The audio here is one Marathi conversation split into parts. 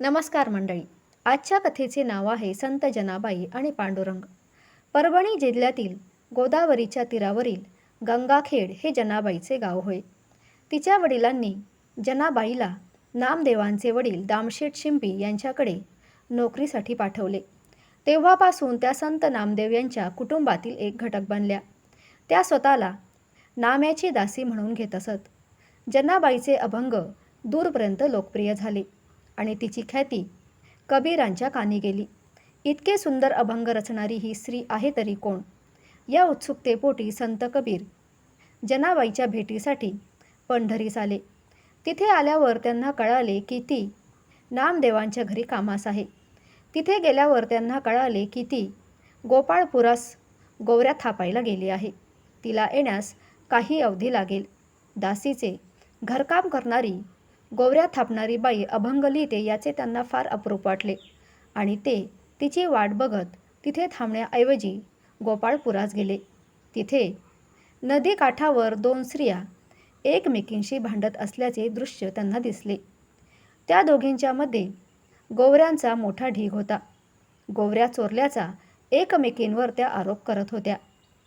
नमस्कार मंडळी. आजच्या कथेचे नाव आहे संत जनाबाई आणि पांडुरंग. परभणी जिल्ह्यातील गोदावरीच्या तीरावरील गंगाखेड हे जनाबाईचे गाव होय. तिच्या वडिलांनी जनाबाईला नामदेवांचे वडील दामशेठ शिंपी यांच्याकडे नोकरीसाठी पाठवले. तेव्हापासून त्या संत नामदेव यांच्या कुटुंबातील एक घटक बनल्या. त्या स्वतःला नाम्याची दासी म्हणून घेत असत. जनाबाईचे अभंग दूरपर्यंत लोकप्रिय झाले. आणि तिची ख्याती कबीरांच्या कानी गेली. इतके सुंदर अभंग रचणारी ही स्त्री आहे तरी कोण? या उत्सुकतेपोटी संत कबीर जनाबाईच्या भेटीसाठी पंढरीस आले. तिथे आल्यावर त्यांना कळाले की ती नामदेवांच्या घरी कामास आहे. तिथे गेल्यावर त्यांना कळाले की ती गोपाळपुरास गोवऱ्या थापायला गेली आहे. तिला येण्यास काही अवधी लागेल. दासीचे घरकाम करणारी गोवऱ्या थापणारी बाई अभंग लिहिते याचे त्यांना फार अप्रूप वाटले. आणि ते तिची वाट बघत तिथे थांबण्याऐवजी गोपाळपुरास गेले. तिथे नदीकाठावर दोन स्त्रिया एकमेकींशी भांडत असल्याचे दृश्य त्यांना दिसले. त्या दोघींच्यामध्ये गोवऱ्यांचा मोठा ढीग होता. गोवऱ्या चोरल्याचा एकमेकींवर त्या आरोप करत होत्या.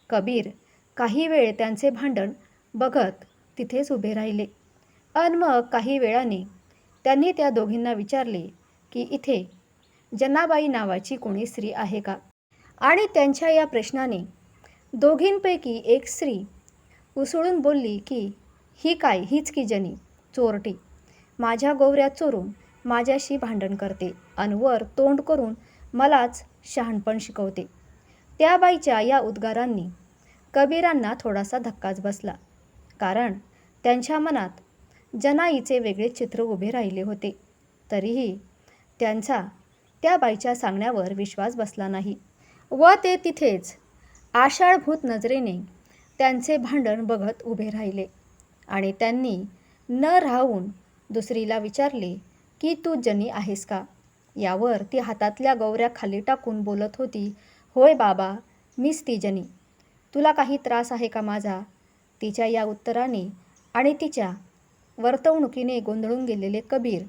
कबीर काही वेळ त्यांचे भांडण बघत तिथेच उभे राहिले. अन मग काही वेळाने त्यांनी त्या दोघींना विचारले की इथे जनाबाई नावाची कोणी स्त्री आहे का? आणि त्यांच्या या प्रश्नाने दोघींपैकी एक स्त्री उसळून बोलली की ही काय? हीच की जनी? चोरटी. माझ्या गोवऱ्या चोरून माझ्याशी भांडण करते अनवर तोंड करून मलाच शहाणपण शिकवते. त्या बाईच्या या उद्गारांनी कबीरांना थोडासा धक्काच बसला. कारण त्यांच्या मनात जनाईचे वेगळे चित्र उभे राहिले होते. तरीही त्यांचा त्या बाईच्या सांगण्यावर विश्वास बसला नाही. व ते तिथेच आषाढभूत नजरेने त्यांचे भांडण बघत उभे राहिले. आणि त्यांनी न राहून दुसरीला विचारले की तू जनी आहेस का? यावर ती हातातल्या गौऱ्या खाली टाकून बोलत होती होय बाबा मीच ती जनी. तुला काही त्रास आहे का माझा? तिच्या या उत्तराने आणि तिच्या वर्तवणुकीने गोंधळून गेलेले कबीर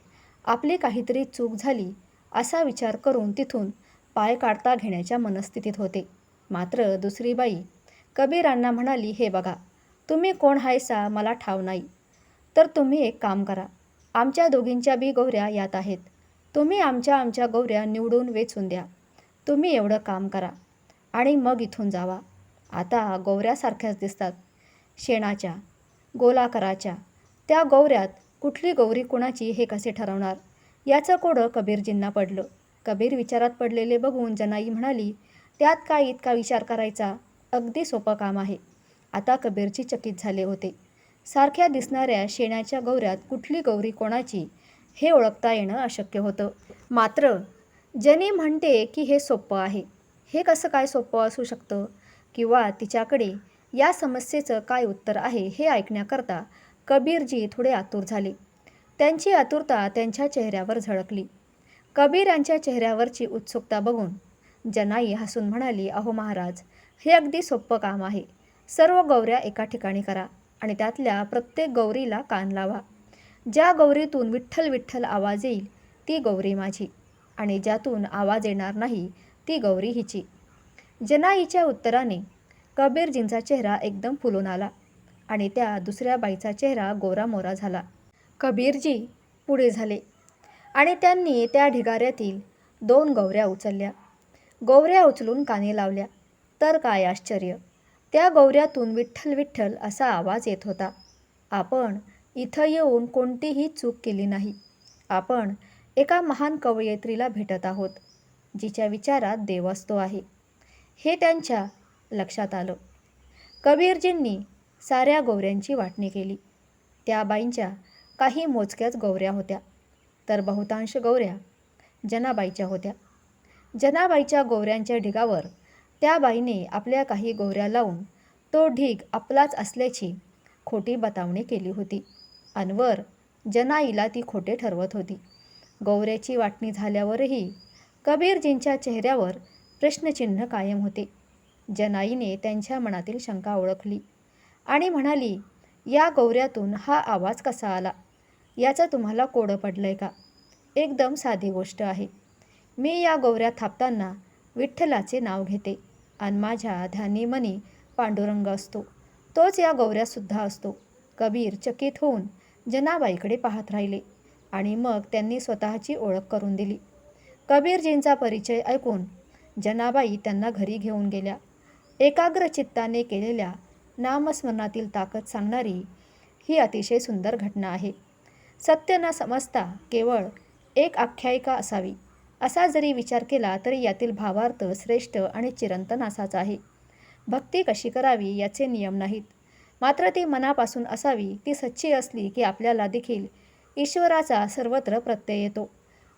आपली काहीतरी चूक झाली असा विचार करून तिथून पाय काढता घेण्याच्या मनस्थितीत होते. मात्र दुसरी बाई कबीरांना म्हणाली हे बघा तुम्ही कोण हायसा मला ठाव नाही. तर तुम्ही एक काम करा आमच्या दोघींच्या बी गौऱ्या यात आहेत. तुम्ही आमच्या आमच्या गौऱ्या निवडून वेचून द्या. तुम्ही एवढं काम करा आणि मग इथून जावा. आता गौऱ्यासारख्याच दिसतात. शेणाच्या गोलाकाराच्या त्या गौऱ्यात कुठली गौरी कुणाची हे कसे ठरवणार? याचं कोडं कबीरजींना पडलं. कबीर विचारात पडलेले बघून जनाई म्हणाली त्यात काय इतका विचार करायचा? अगदी सोपं काम आहे. आता कबीरजी चकित झाले होते. सारख्या दिसणाऱ्या शेणाच्या गौऱ्यात कुठली गौरी कोणाची हे ओळखता येणं अशक्य होतं. मात्र जनी म्हणते की हे सोपं आहे. हे कसं काय सोपं असू शकतं? किंवा तिच्याकडे या समस्येचं काय उत्तर आहे हे ऐकण्याकरता कबीरजी थोडे आतुर झाले. त्यांची आतुरता त्यांच्या चेहऱ्यावर झळकली. कबीर यांच्या चेहऱ्यावरची उत्सुकता बघून जनाई हसून म्हणाली अहो महाराज हे अगदी सोपं काम आहे. सर्व गौऱ्या एका ठिकाणी करा आणि त्यातल्या प्रत्येक गौरीला कान लावा. ज्या गौरीतून विठ्ठल विठ्ठल आवाज येईल ती गौरी माझी आणि ज्यातून आवाज येणार नाही ती गौरी हिची. जनाईच्या उत्तराने कबीरजींचा चेहरा एकदम फुलून आला. आणि त्या दुसऱ्या बाईचा चेहरा गोरामोरा झाला. कबीरजी पुढे झाले आणि त्यांनी त्या ढिगाऱ्यातील दोन गौऱ्या उचलल्या. गौऱ्या उचलून काने लावल्या. तर काय आश्चर्य! त्या गौऱ्यातून विठ्ठल विठ्ठल असा आवाज येत होता. आपण इथं येऊन कोणतीही चूक केली नाही. आपण एका महान कवयित्रीला भेटत आहोत जिच्या विचारात देवस्तो आहे. हे त्यांच्या लक्षात आलं. कबीरजींनी साऱ्या गोवऱ्यांची वाटणी केली. त्या बाईंच्या काही मोजक्याच गौऱ्या होत्या. तर बहुतांश गौऱ्या जनाबाईच्या होत्या. जनाबाईच्या गोवऱ्यांच्या ढिगावर त्या बाईने आपल्या काही गोवऱ्या लावून तो ढीग आपलाच असल्याची खोटी बतावणी केली होती. अनवर जनाईला ती खोटे ठरवत होती. गौऱ्याची वाटणी झाल्यावरही कबीरजींच्या चेहऱ्यावर प्रश्नचिन्ह कायम होते. जनाईने त्यांच्या मनातील शंका ओळखली. आणि म्हणाली या गौऱ्यातून हा आवाज कसा आला? याचं तुम्हाला कोडं पडलं आहे का? एकदम साधी गोष्ट आहे. मी या गौऱ्या थापताना विठ्ठलाचे नाव घेते आणि माझ्या ध्यानी मनी पांडुरंग असतो. तोच या गौऱ्यासुद्धा असतो. कबीर चकित होऊन जनाबाईकडे पाहत राहिले आणि मग त्यांनी स्वतःची ओळख करून दिली. कबीरजींचा परिचय ऐकून जनाबाई त्यांना घरी घेऊन गेल्या. एकाग्र चित्ताने केलेल्या नामस्मरणातील ताकद सांगणारी ही अतिशय सुंदर घटना आहे. सत्य न समजता केवळ एक आख्यायिका असावी असा जरी विचार केला तरी यातील भावार्थ श्रेष्ठ आणि चिरंतन असाच आहे. भक्ती कशी करावी याचे नियम नाहीत. मात्र ती मनापासून असावी ती सच्ची असली की आपल्याला देखील ईश्वराचा सर्वत्र प्रत्यय येतो.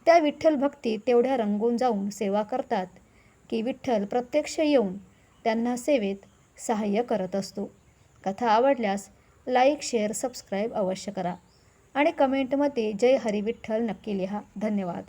त्या विठ्ठल भक्ती तेवढ्या रंगून जाऊन सेवा करतात की विठ्ठल प्रत्यक्ष येऊन त्यांना सेवेत सहाय्य करत असतो. कथा आवडल्यास लाईक शेअर सबस्क्राईब अवश्य करा आणि कमेंटमध्ये जय हरी विठ्ठल नक्की लिहा. धन्यवाद.